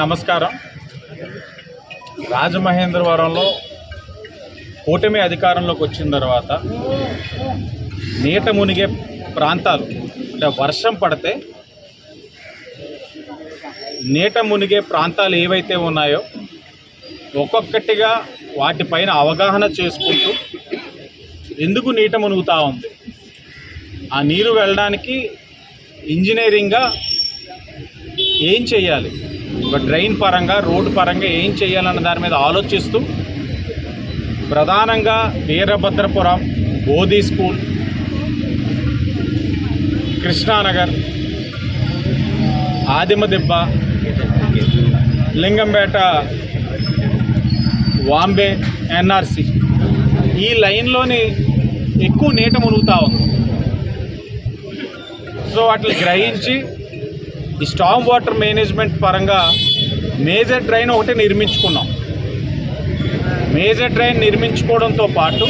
నమస్కారం. రాజమహేంద్రవరంలో కూటమి అధికారంలోకి వచ్చిన తర్వాత నీట మునిగే ప్రాంతాలు అంటే వర్షం పడితే నీట మునిగే ప్రాంతాలు ఏవైతే ఉన్నాయో ఒక్కొక్కటిగా వాటిపైన అవగాహన చేసుకుంటూ ఎందుకు నీట మునుగుతూ ఉంది? ఆ నీరు వెళ్ళడానికి ఇంజనీరింగ్గా ఏం చేయాలి? ఒక డ్రైన్ పరంగా రోడ్డు పరంగా ఏం చేయాలన్న దాని మీద ఆలోచిస్తూ ప్రధానంగా వీరభద్రపురం బోధి స్కూల్ కృష్ణానగర్ ఆదిమదిబ్బ లింగంపేట వాంబే ఎన్ఆర్సి. ఈ లైన్లోని ఎక్కువ నీట మునుగుతూ ఉంది. సో వాటిని గ్రహించి ఈ స్టామ్ వాటర్ మేనేజ్మెంట్ పరంగా మేజర్ డ్రైన్ ఒకటి నిర్మించుకున్నాం. మేజర్ డ్రైన్ నిర్మించుకోవడంతో పాటు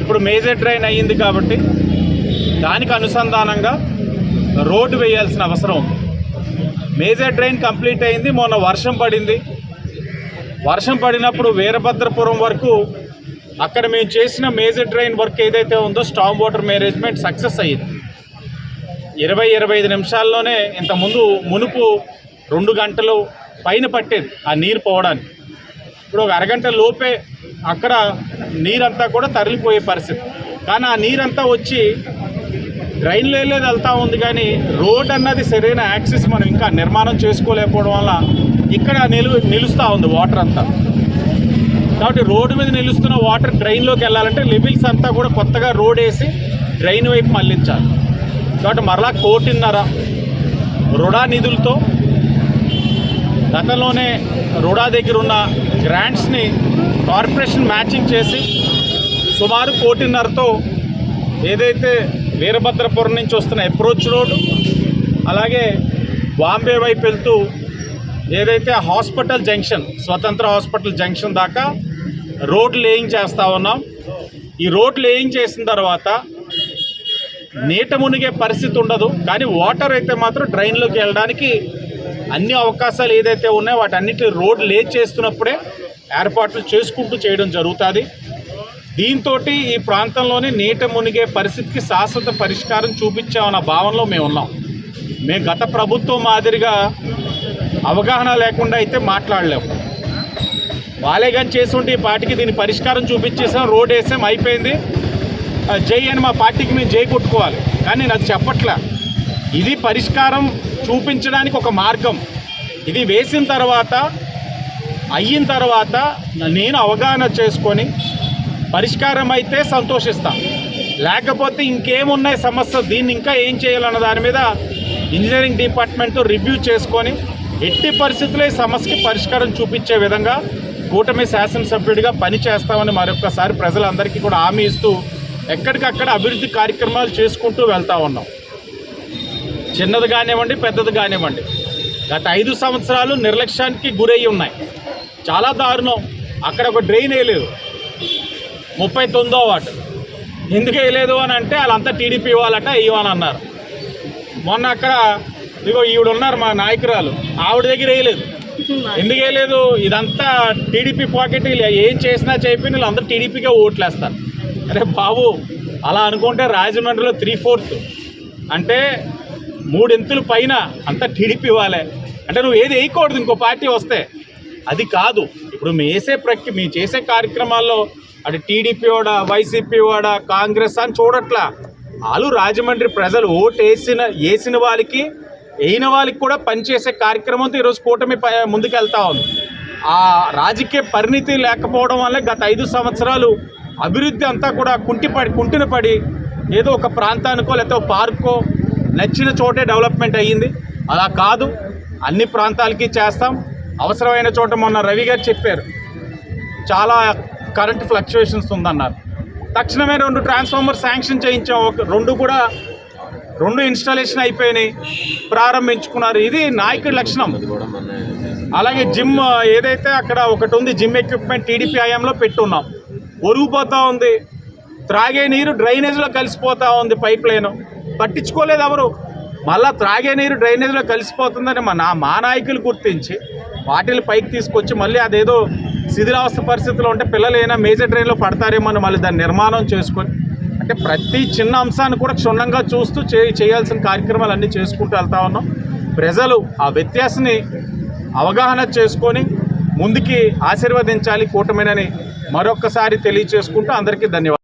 ఇప్పుడు మేజర్ డ్రైన్ అయ్యింది కాబట్టి దానికి అనుసంధానంగా రోడ్డు వేయాల్సిన అవసరం ఉంది. మేజర్ డ్రైన్ కంప్లీట్ అయింది మొన్న వర్షం పడింది. వర్షం పడినప్పుడు వీరభద్రపురం వరకు అక్కడ మేము చేసిన మేజర్ డ్రైన్ వర్క్ ఏదైతే ఉందో స్టామ్ వాటర్ మేనేజ్మెంట్ సక్సెస్ అయ్యింది. ఇరవై ఇరవై ఐదు నిమిషాల్లోనే ఇంతకుముందు మునుపు రెండు గంటలు పైన పట్టేది ఆ నీరు పోవడానికి. ఇప్పుడు ఒక అరగంట లోపే అక్కడ నీరంతా కూడా తరలిపోయే పరిస్థితి. కానీ ఆ నీరంతా వచ్చి డ్రైన్లో వెళ్ళేది వెళ్తూ ఉంది కానీ రోడ్ అన్నది సరైన యాక్సెస్ మనం ఇంకా నిర్మాణం చేసుకోలేకపోవడం వల్ల ఇక్కడ నిలు నిలుస్తూ ఉంది వాటర్ అంతా. కాబట్టి రోడ్డు మీద నిలుస్తున్న వాటర్ డ్రైన్లోకి వెళ్ళాలంటే లెవెల్స్ అంతా కూడా కొత్తగా రోడ్ వేసి డ్రైన్ వైపు మళ్ళించాలి. కాబట్టి మరలా కోటిన్నర రుడా నిధులతో గతంలోనే రుడా దగ్గర ఉన్న గ్రాంట్స్ని కార్పొరేషన్ మ్యాచింగ్ చేసి సుమారు కోటిన్నరతో ఏదైతే వీరభద్రపురం నుంచి వస్తున్న అప్రోచ్ రోడ్ అలాగే బాంబే వైపు వెళ్తూ ఏదైతే hospital junction Swatantra hospital junction దాకా రోడ్ లేయింగ్ చేస్తూ ఉన్నాం. ఈ రోడ్ లేయింగ్ చేసిన తర్వాత నీట మునిగే పరిస్థితి ఉండదు కానీ వాటర్ అయితే మాత్రం డ్రైన్లోకి వెళ్ళడానికి అన్ని అవకాశాలు ఏదైతే ఉన్నాయో వాటన్నిటి రోడ్ లే చేస్తున్నప్పుడే ఏర్పాట్లు చేసుకుంటూ చేయడం జరుగుతుంది. దీంతో ఈ ప్రాంతంలోని నీట మునిగే పరిస్థితికి శాశ్వత పరిష్కారం చూపించామన్న భావనలో మేము ఉన్నాం. మేము గత ప్రభుత్వం మాదిరిగా అవగాహన లేకుండా అయితే మాట్లాడలేము వాళ్ళే కానీ ఉంటే ఈ పాటికి దీని పరిష్కారం చూపించేసాం రోడ్ వేసాం అయిపోయింది. జై అని మా పార్టీకి మేము జై కొట్టుకోవాలి. కానీ నేను అది చెప్పట్లే. ఇది పరిష్కారం చూపించడానికి ఒక మార్గం. ఇది వేసిన తర్వాత అయిన తర్వాత నేను అవగాహన చేసుకొని పరిష్కారం అయితే సంతోషిస్తాను లేకపోతే ఇంకేమున్నాయి సమస్య దీన్ని ఇంకా ఏం చేయాలన్న దాని మీద ఇంజనీరింగ్ డిపార్ట్మెంట్తో రివ్యూ చేసుకొని ఎట్టి పరిస్థితుల్లో ఈ సమస్యకి పరిష్కారం చూపించే విధంగా కూటమి శాసనసభ్యుడిగా పని చేస్తామని మరొకసారి ప్రజలందరికీ కూడా హామీ ఇస్తూ ఎక్కడికక్కడ అభివృద్ధి కార్యక్రమాలు చేసుకుంటూ వెళ్తూ ఉన్నాం. చిన్నది కానివ్వండి పెద్దది కానివ్వండి. గత ఐదు సంవత్సరాలు నిర్లక్ష్యానికి గురయ్యి ఉన్నాయి. చాలా దారుణం. అక్కడ ఒక డ్రైన్ వేయలేదు. ముప్పై తొమ్మిదో వాటి ఎందుకు వేయలేదు అని అంటే వాళ్ళంతా టీడీపీ వాళ్ళట ఇవ్వని అన్నారు. మొన్న అక్కడ ఇగో ఈవిడ ఉన్నారు మా నాయకురాలు. ఆవిడ దగ్గర వేయలేదు. ఎందుకు వేయలేదు? ఇదంతా టీడీపీ పాకెట్. ఏం చేసినా చెప్పి వీళ్ళందరూ టీడీపీకే ఓట్లేస్తారు. అరే బాబు అలా అనుకుంటే రాజమండ్రిలో త్రీ ఫోర్త్ అంటే మూడింతుల పైన అంతా టీడీపీ వాళ్ళే. అంటే నువ్వు ఏది వేయకూడదు ఇంకో పార్టీ వస్తే. అది కాదు. ఇప్పుడు మేము వేసే ప్రక్రియ మేము చేసే కార్యక్రమాల్లో అటు టీడీపీ వాడా వైసీపీ వాడా కాంగ్రెస్ అని చూడట్లా. వాళ్ళు రాజమండ్రి ప్రజలు ఓటు వేసిన వేసిన వాళ్ళకి వేయిన వాళ్ళకి కూడా పనిచేసే కార్యక్రమంతో ఈరోజు కూటమి ప- ముందుకెళ్తా ఉంది. ఆ రాజకీయ పరిణితి లేకపోవడం వల్ల గత ఐదు సంవత్సరాలు అభివృద్ధి అంతా కూడా కుంటిపడి కుంటిన పడి ఏదో ఒక ప్రాంతానికో లేకపోతే ఒక పార్కో నచ్చిన చోటే డెవలప్మెంట్ అయ్యింది. అలా కాదు. అన్ని ప్రాంతాలకి చేస్తాం. అవసరమైన చోట మొన్న రవి గారు చెప్పారు. చాలా కరెంట్ ఫ్లక్చువేషన్స్ ఉందన్నారు. తక్షణమే రెండు ట్రాన్స్ఫార్మర్ శాంక్షన్ చేయించాం. ఒక రెండు కూడా రెండు ఇన్స్టాలేషన్ అయిపోయినాయి. ప్రారంభించుకున్నారు. ఇది నాయకుడి లక్షణం. అలాగే జిమ్ ఏదైతే అక్కడ ఒకటి ఉంది జిమ్ ఎక్విప్మెంట్ టీడీపీ హయాంలో పెట్టున్నాం. ఒరిగిపోతూ ఉంది. త్రాగే నీరు డ్రైనేజ్లో కలిసిపోతూ ఉంది పైప్ లైన్. పట్టించుకోలేదు ఎవరు. మళ్ళా త్రాగే నీరు డ్రైనేజ్లో కలిసిపోతుందని మా నా మా నాయకులు గుర్తించి వాటిని పైకి తీసుకొచ్చి మళ్ళీ అదేదో శిథిలావస్థ పరిస్థితిలో ఉంటే పిల్లలు ఏమైనా మేజర్ డ్రైన్లో పడతారేమో అని మళ్ళీ దాన్ని నిర్మాణం చేసుకొని అంటే ప్రతి చిన్న అంశాన్ని కూడా క్షుణ్ణంగా చూస్తూ చే చేయాల్సిన కార్యక్రమాలు అన్నీ చేసుకుంటూ వెళ్తా ఉన్నాం. ప్రజలు ఆ వ్యత్యాసాన్ని అవగాహన చేసుకొని ముందుకి ఆశీర్వదించాలి కూటమినని మరొక్కసారి తెలియచేసుకుంటూ అందరికీ ధన్యవాదాలు.